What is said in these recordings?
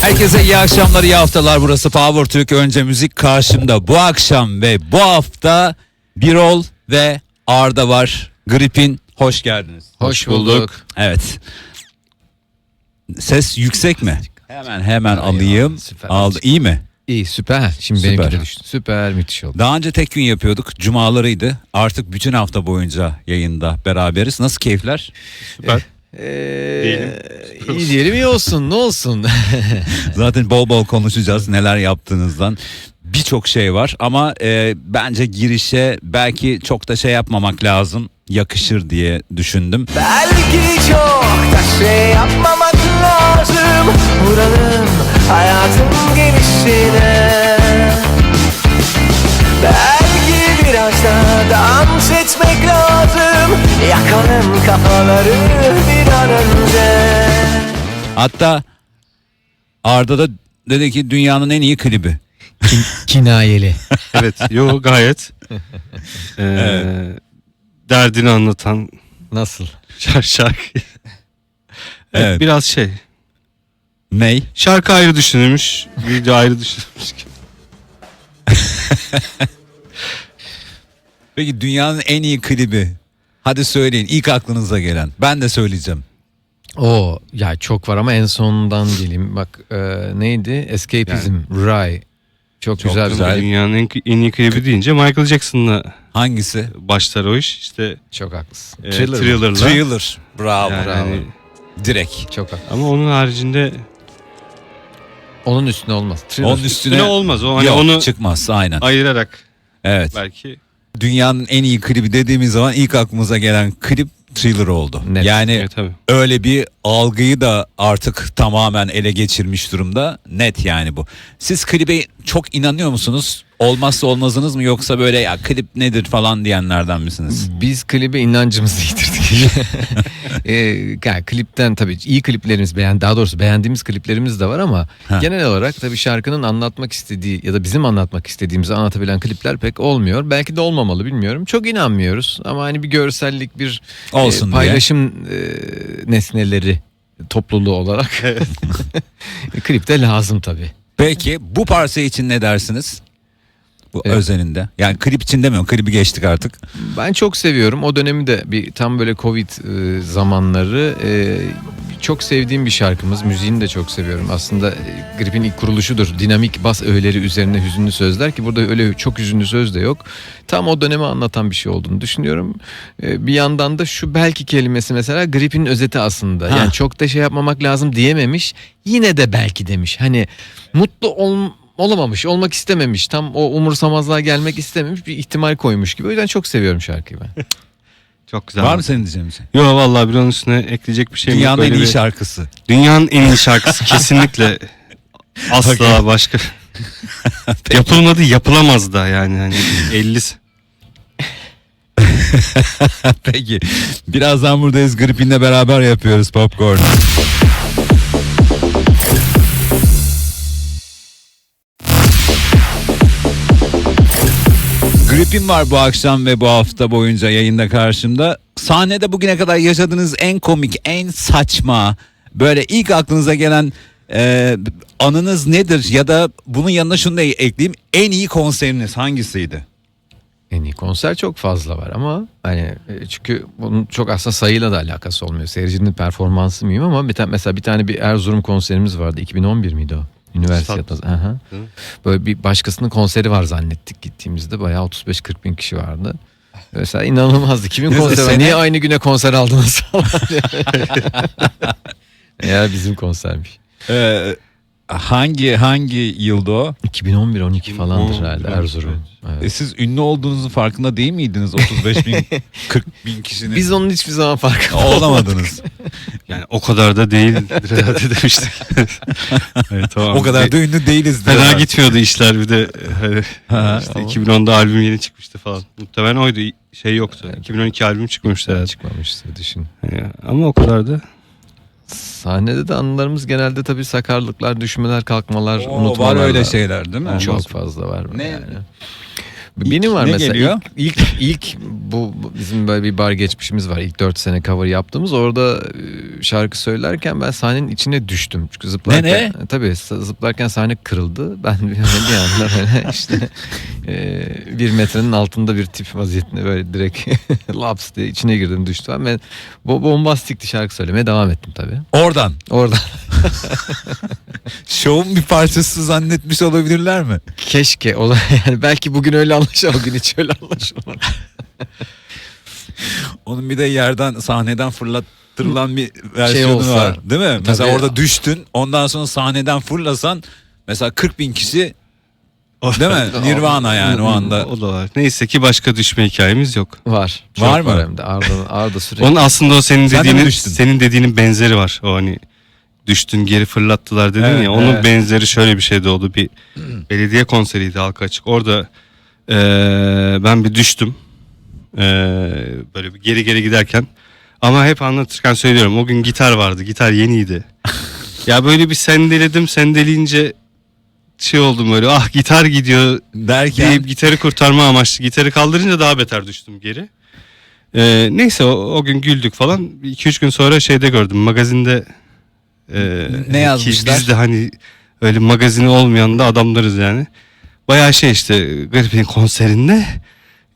Herkese iyi akşamlar, iyi haftalar. Burası Power Türk. Önce müzik karşımda bu akşam ve bu hafta Birol ve Arda var. Gripin hoş geldiniz. Hoş bulduk. Evet. Ses yüksek mi? Hemen hemen alayım. süper. Aldı. İyi mi? İyi süper. Şimdi Süper. benimki de düştü. Süper müthiş oldu. Daha önce tek gün yapıyorduk. Cumalarıydı. Artık bütün hafta boyunca yayında beraberiz. Nasıl keyifler? Süper. Ee, iyi diyelim iyi olsun ne olsun. Zaten bol bol konuşacağız neler yaptığınızdan. Birçok şey var ama e, bence girişe belki çok da şey yapmamak lazım. Yakışır diye düşündüm. Belki çok da şey yapmamak lazım Vuralım hayatın gelişine Belki biraz daha dans etmek lazım Yakalım kafaları bir an önce Hatta Arda da dedi ki dünyanın en iyi klibi. Kinayeli. Evet. Yo gayet. Ee, Derdini anlatan Nasıl? şarkı. şarkı. evet, Evet. Biraz şey. Ney? Şarkı ayrı düşünülmüş. Video ayrı düşünülmüş. Peki dünyanın en iyi klibi. Hadi söyleyin ilk aklınıza gelen. Ben de söyleyeceğim. O ya çok var ama en sonundan geleyim. Bak e, neydi? Escapism. Ray. Çok, Çok güzel. güzel. bir Dünyanın en, en iyi klibi deyince Michael Jackson'la Hangisi? başlar o iş. İşte Çok haklısın. e, Thriller. Thriller'la. Thriller. Bravo. Yani bravo. hani- Direkt. Çok haklı. ama onun haricinde Onun üstüne olmaz. Thriller. Onun üstüne ne olmaz. O hani Yok, onu çıkmaz aynen. ayırarak Evet. belki Dünyanın en iyi klibi dediğimiz zaman ilk aklımıza gelen klip Thriller oldu. Net. Yani evet, tabii. öyle bir algıyı da artık tamamen ele geçirmiş durumda. Net yani bu. Siz klibe çok inanıyor musunuz? Olmazsa olmazınız mı yoksa böyle ya klip nedir falan diyenlerden misiniz? Biz klibe inancımızı yitirdik. Ee, yani klipten tabii iyi kliplerimiz beğen daha doğrusu beğendiğimiz kliplerimiz de var ama Ha. genel olarak tabii şarkının anlatmak istediği ya da bizim anlatmak istediğimizi anlatabilen klipler pek olmuyor. Belki de olmamalı bilmiyorum. Çok inanmıyoruz ama hani bir görsellik bir Olsun e, diye. paylaşım e, nesneleri topluluğu olarak klipte lazım tabii. Peki bu parça için ne dersiniz? Bu Evet. özelinde. Yani klip için demiyorum. Klibi geçtik artık. Ben çok seviyorum. O dönemi de bir tam böyle Covid e, zamanları e, çok sevdiğim bir şarkımız. Müziğini de çok seviyorum. Aslında e, Grip'in ilk kuruluşudur. Dinamik bas öğeleri üzerine hüzünlü sözler ki burada öyle çok hüzünlü söz de yok. Tam o dönemi anlatan bir şey olduğunu düşünüyorum. E, bir yandan da şu belki kelimesi mesela Grip'in özeti aslında. Ha. Yani çok da şey yapmamak lazım diyememiş. Yine de belki demiş. Hani mutlu ol olamamış, olmak istememiş. Tam o umursamazlığa gelmek istememiş bir ihtimal koymuş gibi. O yüzden çok seviyorum şarkıyı ben. Çok güzel. Var mı senin diyeceğin bir şey? Yo vallahi bir onun üstüne ekleyecek bir şey yok. Dünyanın en Böyle iyi bir- şarkısı. Dünyanın en iyi şarkısı kesinlikle. Asla başka. Yapılmadı yapılamaz da yani. Hani 50 Peki. Birazdan buradayız. Gripin'le beraber yapıyoruz Popcorn. Gripin var bu akşam ve bu hafta boyunca yayında karşımda. Sahnede bugüne kadar yaşadığınız en komik, en saçma, böyle ilk aklınıza gelen e, anınız nedir? Ya da bunun yanına şunu da ekleyeyim. En iyi konseriniz hangisiydi? En iyi konser çok fazla var ama hani e, çünkü bunun çok aslında sayıyla da alakası olmuyor. Seyircinin performansı mıyım ama bir tane, mesela bir tane bir Erzurum konserimiz vardı. 2011 miydi o? Üniversitede. Aha. Hı. Böyle bir başkasının konseri var zannettik gittiğimizde. Bayağı 35-40 bin kişi vardı. Mesela inanılmazdı. Kimin konseri var? Niye aynı güne konser aldınız falan. Eğer bizim konsermiş. Ee, hangi hangi yılda o? 2011-12 falandır 2011, herhalde evet. Erzurum. Evet. E siz ünlü olduğunuzun farkında değil miydiniz? 35 bin, 40 bin kişinin. Biz onun hiçbir zaman farkında olamadınız. Yani o kadar da değil herhalde demiştik. evet, tamam. o kadar da ünlü değiliz. Fena diyorlar. gitmiyordu işler bir de. Hani Ha, işte 2010'da albüm yeni çıkmıştı falan. Muhtemelen oydu. Şey yoktu. 2012 albüm çıkmıştı herhalde. çıkmamıştı düşün. Hani ama o kadar da. Sahnede de anılarımız genelde tabii sakarlıklar, düşmeler, kalkmalar, Oo, unutmalar. var öyle şeyler değil mi? Çok fazla var. Ne? Yani. Benim var ne mesela geliyor? ilk, ilk ilk bu bizim böyle bir bar geçmişimiz var. İlk 4 sene cover yaptığımız orada e, şarkı söylerken ben sahnenin içine düştüm. Çünkü zıplarken Ne, ne? E, tabii zıplarken sahne kırıldı. Ben bir, bir anda böyle işte e, bir metrenin altında bir tip vaziyetinde böyle direkt laps diye içine girdim düştüm. Ben bu bombastikti şarkı söylemeye devam ettim tabii. Oradan. Orada Şovun bir parçası zannetmiş olabilirler mi? keşke ola yani belki bugün öyle anlaşılır o gün hiç öyle anlaşılmadı. Onun bir de yerden sahneden fırlattırılan bir versiyonu olsa. var. Değil mi? Mesela Tabii. orada düştün. Ondan sonra sahneden fırlasan mesela 40 bin kişi değil mi? Nirvana yani o anda. O da var. Neyse ki başka düşme hikayemiz yok. Var. Çok Var mı? hem de Arda, Arda sürekli. Onun aslında o senin Sen de mi dediğinin düştün? senin dediğinin benzeri var. O hani düştün geri fırlattılar dedin Evet, ya. Onun evet. benzeri şöyle bir şeyde oldu. Bir belediye konseriydi halka açık. Orada eee, ben bir düştüm. Eee, böyle bir geri geri giderken. Ama hep anlatırken söylüyorum. O gün gitar vardı. Gitar yeniydi. ya böyle bir sendeledim. Sendeleyince şey oldum böyle. Ah gitar gidiyor Derken deyip gitarı kurtarma amaçlı gitarı kaldırınca daha beter düştüm geri. Ee, neyse o, o gün güldük falan. 2-3 gün sonra şeyde gördüm magazinde e, Ne yazmışlar? Ki biz de hani öyle magazini olmayan da adamlarız yani. Bayağı şey işte Garip'in konserinde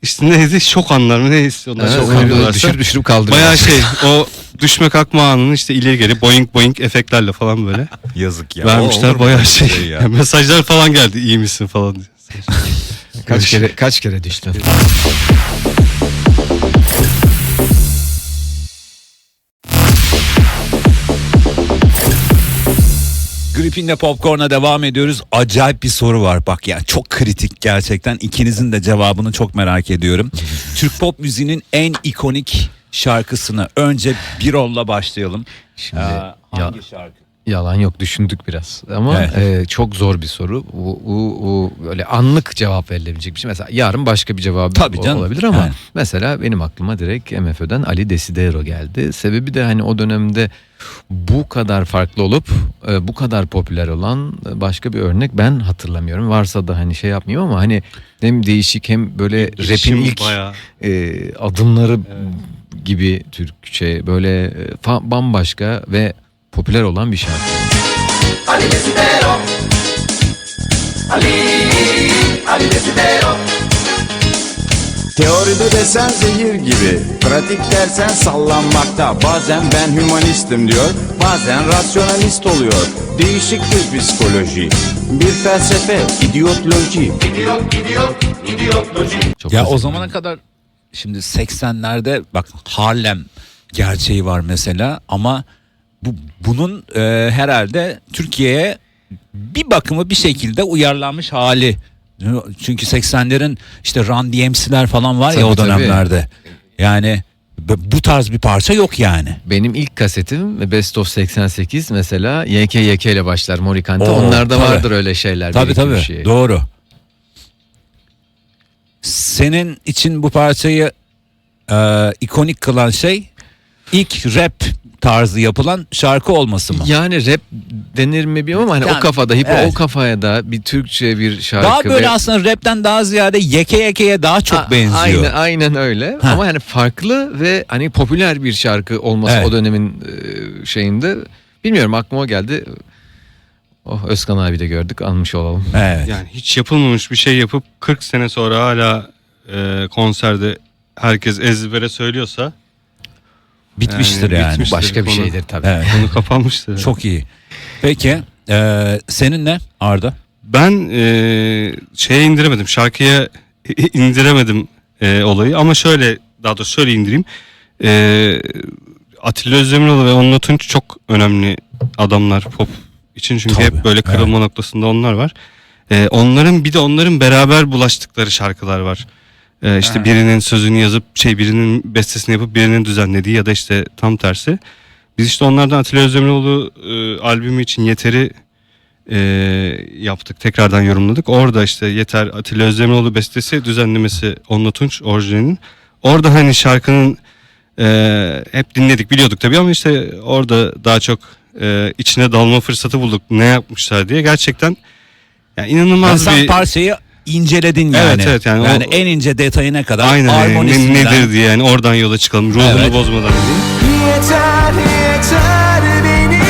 işte neydi şok anlar mı neyse onlar Evet, şok öyle anlarsa. düşür düşürüp kaldırıyor. Bayağı şey o düşme kalkma anının işte ileri geri boing boing efektlerle falan böyle yazık ya. vermişler bayağı böyle şey. ya? mesajlar falan geldi iyi misin falan diye. kaç kere kaç kere düştün? Gripin'le Popcorn'a devam ediyoruz. Acayip bir soru var bak ya çok kritik gerçekten. İkinizin de cevabını çok merak ediyorum. Türk pop müziğinin en ikonik şarkısını önce Birol'la başlayalım. Şimdi Ee, ya, hangi şarkı? Yalan yok düşündük biraz ama Evet. e, çok zor bir soru. Bu, bu, bu böyle anlık cevap verilebilecek bir şey. Mesela yarın başka bir cevabı Tabii canım. olabilir ama Yani. mesela benim aklıma direkt MFÖ'den Ali Desidero geldi. Sebebi de hani o dönemde bu kadar farklı olup e, bu kadar popüler olan başka bir örnek ben hatırlamıyorum. Varsa da hani şey yapmayayım ama hani hem değişik hem böyle rap'in ilk bayağı. e, adımları gibi Türkçe böyle e, fa- bambaşka ve popüler olan bir şarkı. Teoride desen zehir gibi Pratik dersen sallanmakta. Bazen ben hümanistim diyor Bazen rasyonalist oluyor. Değişik bir psikoloji Bir felsefe idiotloji. Çok Ya o zamana kadar şimdi 80'lerde bak Harlem gerçeği var mesela ama bu bunun e, herhalde Türkiye'ye bir bakımı bir şekilde uyarlanmış hali. Çünkü 80'lerin işte Run DMC'ler falan var ya Tabii, o tabii. dönemlerde. Yani b- bu tarz bir parça yok yani. Benim ilk kasetim Best of 88 mesela YKYK ile başlar Morikante. Oo, Onlarda tabii. vardır öyle şeyler. Tabii tabii şey. doğru. Senin için bu parçayı e, ikonik kılan şey ilk rap tarzı yapılan şarkı olması mı? Yani rap denir mi bilmiyorum ama hani Yani, o kafada hip evet. o kafaya da bir Türkçe bir şarkı. Daha böyle ve- aslında rapten daha ziyade yeke yekeye daha çok A- benziyor. Aynen, aynen öyle. Ha. Ama yani farklı ve hani popüler bir şarkı olması Evet. o dönemin e, şeyinde. Bilmiyorum aklıma o geldi. Oh Özkan abi de gördük anmış olalım. Evet. Yani hiç yapılmamış bir şey yapıp 40 sene sonra hala e, konserde herkes ezbere söylüyorsa Bitmiştir Yani yani. bitmiştir. Başka bir konu. şeydir tabii. Evet. konu kapanmıştır. Çok iyi. Peki e, senin ne Arda? Ben e, şeye indiremedim şarkıya indiremedim e, olayı ama şöyle daha doğrusu şöyle indireyim. E, Atilla Özdemiroğlu ve Onur Tunç çok önemli adamlar pop için çünkü Tabii, hep böyle kırılma noktasında onlar var. E, onların bir de onların beraber bulaştıkları şarkılar var. E, işte birinin sözünü yazıp şey birinin bestesini yapıp birinin düzenlediği ya da işte tam tersi. Biz işte onlardan Atilla Özdemiroğlu e, albümü için Yeter'i e, yaptık. Tekrardan yorumladık. Orada işte Yeter Atilla Özdemiroğlu bestesi düzenlemesi Onunla Tunç orijinalinin. Orada hani şarkının e, hep dinledik biliyorduk tabii ama işte orada daha çok e, içine dalma fırsatı bulduk. Ne yapmışlar diye. Gerçekten yani Yani inanılmaz sen bir... parçayı inceledin yani. Evet, evet, yani o- en ince detayına kadar Aynen yani ne- harmonisinden- nedir diye yani oradan yola çıkalım. Ruhunu Evet. bozmadan diyeyim. Yeter yeter beni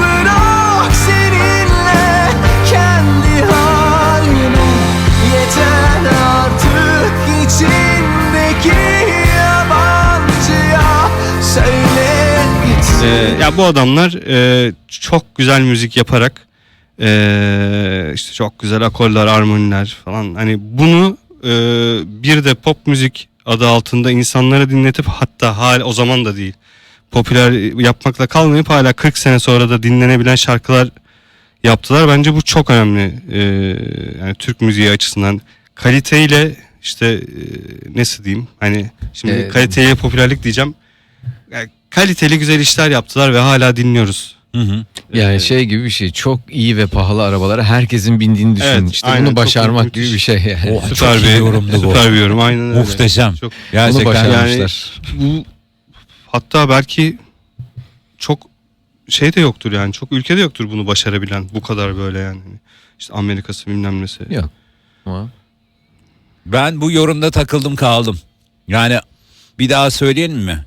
bırak seninle kendi halime Yeter artık içindeki yabancıya söyle gitsin Ee, ya bu adamlar e, çok güzel müzik yaparak e, işte çok güzel akorlar, armoniler falan. Hani bunu e, bir de pop müzik adı altında insanlara dinletip hatta hal o zaman da değil popüler yapmakla kalmayıp hala 40 sene sonra da dinlenebilen şarkılar yaptılar. Bence bu çok önemli. E, yani Türk müziği açısından kaliteyle işte e, nasıl diyeyim? Hani şimdi Ee, kaliteye popülerlik diyeceğim. Yani kaliteli güzel işler yaptılar ve hala dinliyoruz. Hı hı. Yani şey gibi bir şey çok iyi ve pahalı arabalara herkesin bindiğini düşün. Evet, işte aynen, bunu başarmak gibi bir şey yani. Oh, süper çok bir iyi yorumdu bu. süper bir yorum. Aynen öyle. Muhteşem. Çok Bunu Gerçekten başarmışlar. bu hatta belki çok şey de yoktur yani. Çok ülkede yoktur bunu başarabilen bu kadar böyle yani. İşte Amerika'sı bilmem nesi. Yok. Ama Ben bu yorumda takıldım kaldım. Yani bir daha söyleyelim mi?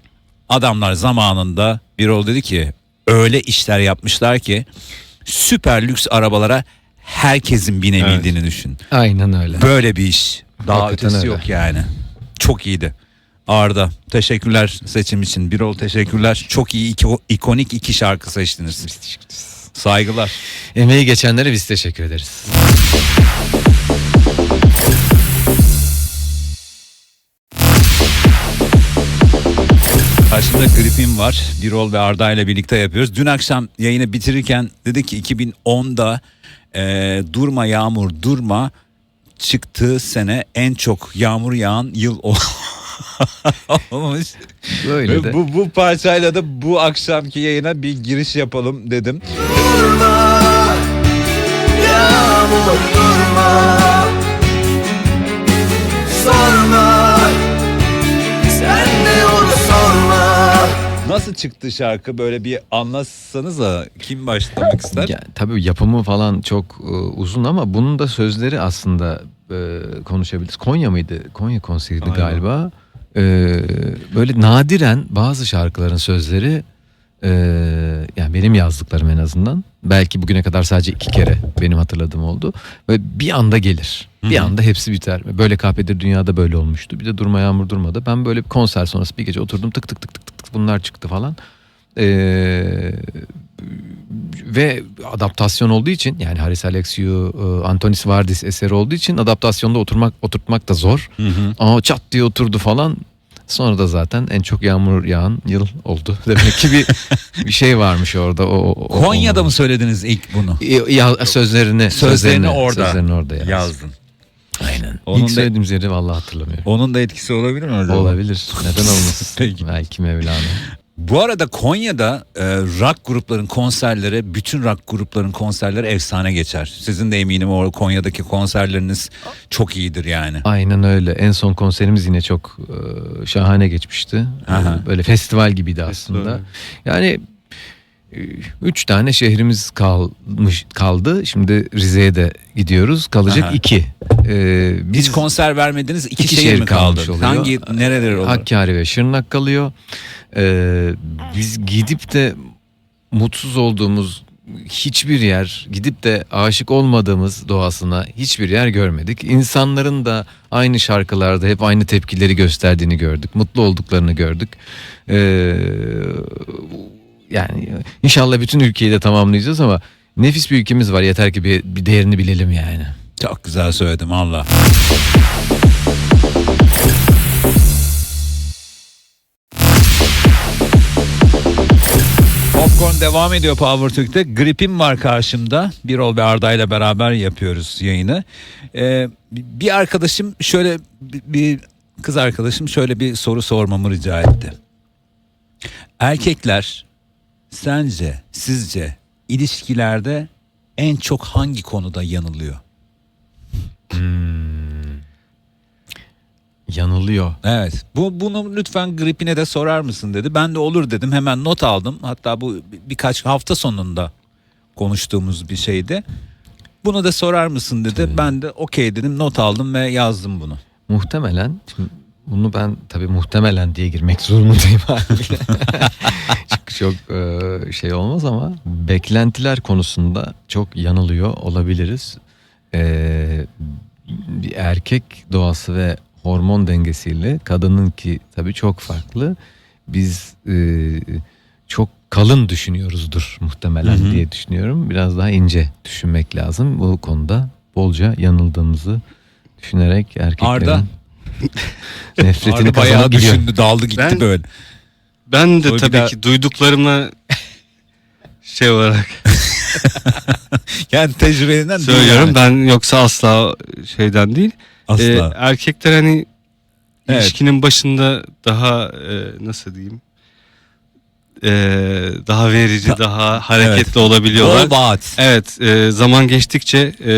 Adamlar zamanında bir ol dedi ki öyle işler yapmışlar ki süper lüks arabalara herkesin binebildiğini düşün. aynen öyle. Böyle bir iş. Daha Hakikaten ötesi öyle. yok yani. Çok iyiydi. Arda teşekkürler seçim için. Birol teşekkürler. Çok iyi iki, ikonik iki şarkı seçtiniz. Saygılar. Emeği geçenlere biz teşekkür ederiz. Karşımda gripim var. Birol ve Arda ile birlikte yapıyoruz. Dün akşam yayını bitirirken dedi ki 2010'da e, Durma Yağmur Durma çıktığı sene en çok yağmur yağan yıl ol- olmuş. Böyle de. bu, bu parçayla da bu akşamki yayına bir giriş yapalım dedim. Durma Yağmur durma Sorma Nasıl çıktı şarkı böyle bir anlatsanız da kim başlamak ister? Ya, tabii yapımı falan çok e, uzun ama bunun da sözleri aslında e, konuşabiliriz. Konya mıydı? Konya konseriydi Aynen. galiba. E, böyle nadiren bazı şarkıların sözleri e, yani benim yazdıklarım en azından belki bugüne kadar sadece iki kere benim hatırladığım oldu. Ve bir anda gelir. Bir Hı hı. anda hepsi biter. Böyle kahpedir dünyada böyle olmuştu. Bir de durma yağmur durmadı. Ben böyle bir konser sonrası bir gece oturdum tık tık tık tık tık bunlar çıktı falan. Ee, ve adaptasyon olduğu için yani Haris Alexiou, e, Antonis Vardis eseri olduğu için adaptasyonda oturmak oturtmak da zor. Hı hı. Ama çat diye oturdu falan. Sonra da zaten en çok yağmur yağan yıl oldu. Demek ki bir bir şey varmış orada. O, o- Konya'da o- mı söylediniz ilk bunu? Ya- ya- sözlerini Sözlerini orada sözlerini orada. Yazdın. Aynen. Onun İlk da- söylediğimiz yeri vallahi hatırlamıyorum. Onun da etkisi olabilir mi acaba? Olabilir. Neden olmasın? Peki. Belki Mevlana. Bu arada Konya'da e, rock grupların konserleri, bütün rock grupların konserleri efsane geçer. Sizin de eminim o Konya'daki konserleriniz çok iyidir yani. Aynen öyle. En son konserimiz yine çok e, şahane geçmişti. Aha. Böyle festival gibiydi aslında. Festival. Yani üç tane şehrimiz kalmış kaldı. Şimdi Rize'ye de gidiyoruz. Kalacak Aha. iki. E, biz Hiç konser vermediniz, iki, İki şehir, şehir mi kaldı? oluyor. Hangi, nereleri olur? Hakkari ve Şırnak kalıyor. E, biz gidip de mutsuz olduğumuz hiçbir yer, gidip de aşık olmadığımız doğasına hiçbir yer görmedik. İnsanların da aynı şarkılarda hep aynı tepkileri gösterdiğini gördük. Mutlu olduklarını gördük. Ee, yani inşallah bütün ülkeyi de tamamlayacağız ama nefis bir ülkemiz var. Yeter ki bir, bir değerini bilelim yani. Çok güzel söyledim Allah. Popcorn devam ediyor Power Türk'te. Gripim var karşımda. Birol ve Arda ile beraber yapıyoruz yayını. Ee, bir arkadaşım şöyle bir- kız arkadaşım şöyle bir soru sormamı rica etti. Erkekler sence sizce ilişkilerde en çok hangi konuda yanılıyor? Yanılıyor. Evet. Bu bunu lütfen gripine de sorar mısın dedi. Ben de olur dedim. Hemen not aldım. Hatta bu bir- birkaç hafta sonunda konuştuğumuz bir şeydi. Bunu da sorar mısın dedi. Ben de okey dedim not aldım ve yazdım bunu. Muhtemelen bunu ben tabii muhtemelen diye girmek zorundayım haliyle. Çok e, şey olmaz ama beklentiler konusunda çok yanılıyor olabiliriz. E, bir erkek doğası ve hormon dengesiyle kadının ki tabii çok farklı. Biz e, çok kalın düşünüyoruzdur muhtemelen Hı hı. diye düşünüyorum. Biraz daha ince düşünmek lazım. Bu konuda bolca yanıldığımızı düşünerek erkeklerin Arda. nefretini Arda bayağı kazanıp gidiyor. düşündü daldı gitti Ben- böyle. Ben de Sonra bir tabii daha- ki duyduklarımla şey olarak Yani tecrübelerinden değil söylüyorum. yani. Ben yoksa asla şeyden değil. Asla. Ee, erkekler hani Evet. ilişkinin başında daha e, nasıl diyeyim? e, daha verici, daha hareketli Evet. olabiliyorlar. Bol vaat. Evet, e, zaman geçtikçe e,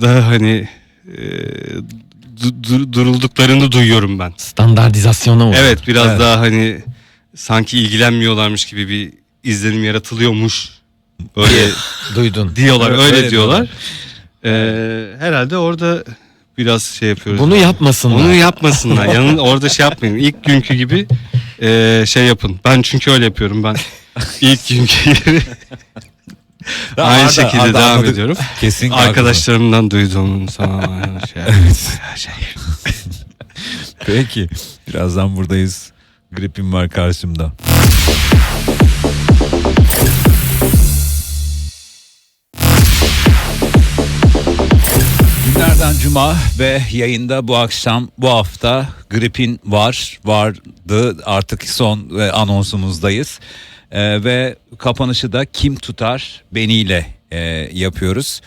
daha hani e, du- du- durulduklarını duyuyorum ben. Standartizasyona uğradı. Evet, biraz Evet. daha hani sanki ilgilenmiyorlarmış gibi bir izlenim yaratılıyormuş. Böyle Duydun. diyorlar, Evet, öyle, öyle diyorlar. E, herhalde orada biraz şey yapıyoruz. Bunu yapmasınlar. Onu yapmasınlar. Yanın orada şey yapmayın. İlk günkü gibi e, şey yapın. Ben çünkü öyle yapıyorum. Ben ilk günkü gibi aynı Arda- şekilde Arda devam anladı. ediyorum. Kesinlikle Arkadaşlarımdan duyduğum sana şey. şey. Peki. Birazdan buradayız. Gripim var karşımda. Günlerden cuma ve yayında bu akşam bu hafta gripin var vardı artık son anonsumuzdayız E, ve kapanışı da kim tutar beniyle e, yapıyoruz.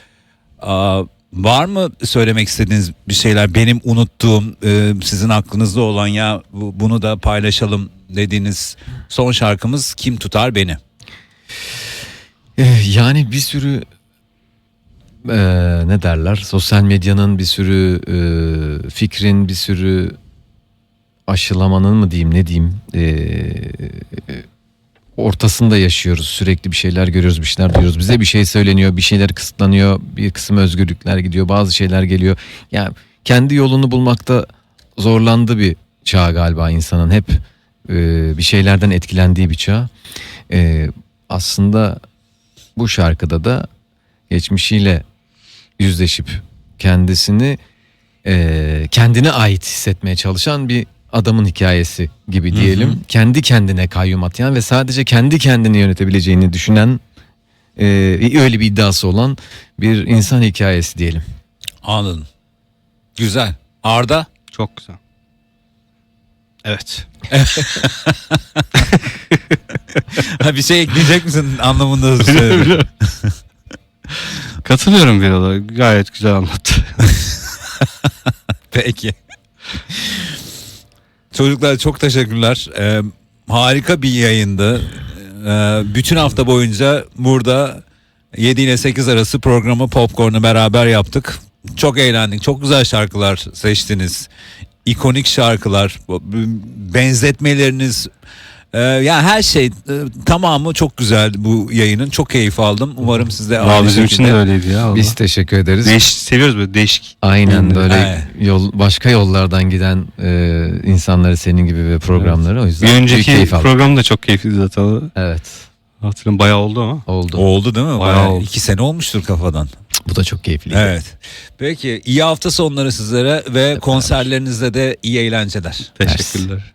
Aa, var mı söylemek istediğiniz bir şeyler benim unuttuğum e, sizin aklınızda olan ya bu- bunu da paylaşalım dediğiniz son şarkımız kim tutar beni? Eh, Yani bir sürü eh, ne derler sosyal medyanın bir sürü eh, fikrin bir sürü aşılamanın mı diyeyim ne diyeyim eh, ortasında yaşıyoruz. Sürekli bir şeyler görüyoruz bir şeyler duyuyoruz. Bize bir şey söyleniyor bir şeyler kısıtlanıyor. Bir kısım özgürlükler gidiyor bazı şeyler geliyor. Yani kendi yolunu bulmakta zorlandığı bir çağ galiba insanın. Hep eh, bir şeylerden etkilendiği bir çağ. Eh, aslında bu şarkıda da geçmişiyle yüzleşip kendisini eee, kendine ait hissetmeye çalışan bir adamın hikayesi gibi diyelim. Kendi kendine kayyum atayan ve sadece kendi kendini yönetebileceğini düşünen eee, öyle bir iddiası olan bir insan hikayesi diyelim. Anladım. Güzel. Arda? Çok güzel. Evet. Ha, bir şey ekleyecek misin anlamında söyledim. Katılıyorum bir yola. Gayet güzel anlattı. Peki. Çocuklar çok teşekkürler. Ee, harika bir yayındı. Ee, bütün hafta boyunca burada 7 ile 8 arası programı Popcorn'u beraber yaptık. Çok eğlendik. Çok güzel şarkılar seçtiniz. İkonik şarkılar. Benzetmeleriniz. Ee, yani her şey e, tamamı çok güzeldi bu yayının. Çok keyif aldım. Umarım siz de aynı bizim için de öyleydi ya. vallahi. Biz teşekkür ederiz. Değiş, seviyoruz böyle değişik. Aynen böyle Evet. yol başka yollardan giden eee, insanları senin gibi ve programları o yüzden Bir önceki keyif aldım. program da çok keyifliydi zaten. Evet Hatırlıyorum bayağı oldu ama. oldu. Oldu değil mi? Bayağı Bayağı oldu. iki sene olmuştur kafadan. Bu da çok keyifli. Evet. Peki iyi hafta sonları sizlere ve konserlerinizde de iyi eğlenceler. Teşekkürler.